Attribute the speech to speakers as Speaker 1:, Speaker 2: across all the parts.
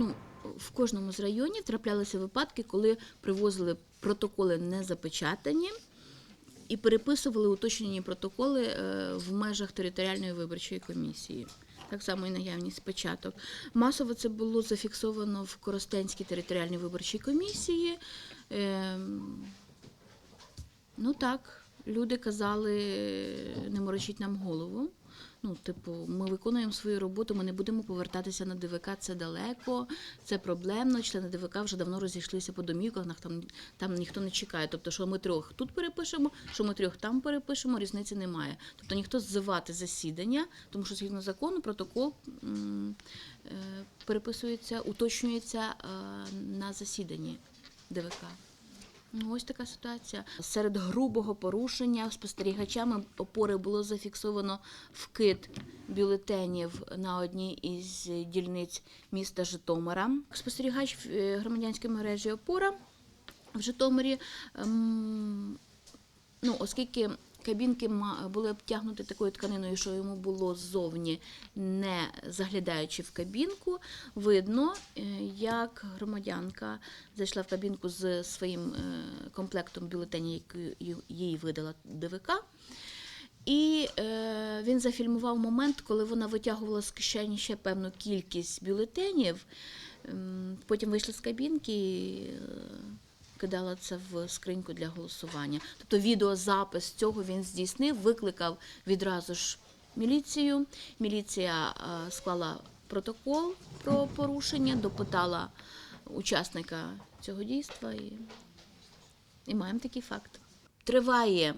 Speaker 1: ну, в кожному з районів траплялися випадки, коли привозили протоколи не запечатані і переписували уточнені протоколи е, в межах територіальної виборчої комісії. Так само і наявність печаток. Масово це було зафіксовано в Коростенській територіальній виборчій комісії. Ем, Ну так, люди казали, не морочіть нам голову. Ну, типу, ми виконуємо свою роботу, ми не будемо повертатися на ДВК, це далеко, це проблемно. Члени ДВК вже давно розійшлися по домівках, там, там ніхто не чекає. Тобто, що ми трьох тут перепишемо, що ми трьох там перепишемо, різниці немає. Тобто ніхто ззивати засідання, тому що згідно закону протокол е, переписується, уточнюється е, на засіданні ДВК. Ну, ось така ситуація. Серед грубого порушення спостерігачами опори було зафіксовано вкид бюлетенів на одній із дільниць міста Житомира. Спостерігач е, громадянської мережі опора в Житомирі. ем, Ну, оскільки кабінки були обтягнуті такою тканиною, що йому було ззовні, не заглядаючи в кабінку, видно, е, як громадянка зайшла в кабінку з своїм е, комплектом бюлетенів, який їй видала ДВК. І е, він зафільмував момент, коли вона витягувала з кишені ще певну кількість бюлетенів. Потім вийшла з кабінки і е, кидала це в скриньку для голосування. Тобто відеозапис цього він здійснив, викликав відразу ж міліцію. Міліція е, склала протокол про порушення, допитала учасника цього дійства і, і маємо такий факт. Триває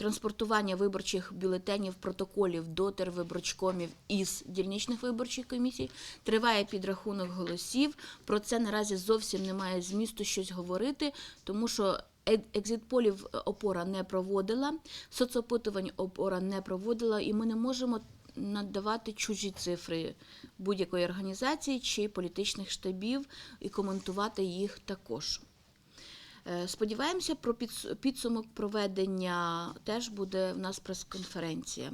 Speaker 1: транспортування виборчих бюлетенів, протоколів до тервиборчкомів із дільничних виборчих комісій. Триває підрахунок голосів. Про це наразі зовсім немає змісту щось говорити, тому що е- екзитполів опора не проводила, соцопитувань опора не проводила, і ми не можемо надавати чужі цифри будь-якої організації чи політичних штабів і коментувати їх також. Е, Сподіваємося, про підсумок проведення теж буде в нас прес-конференція.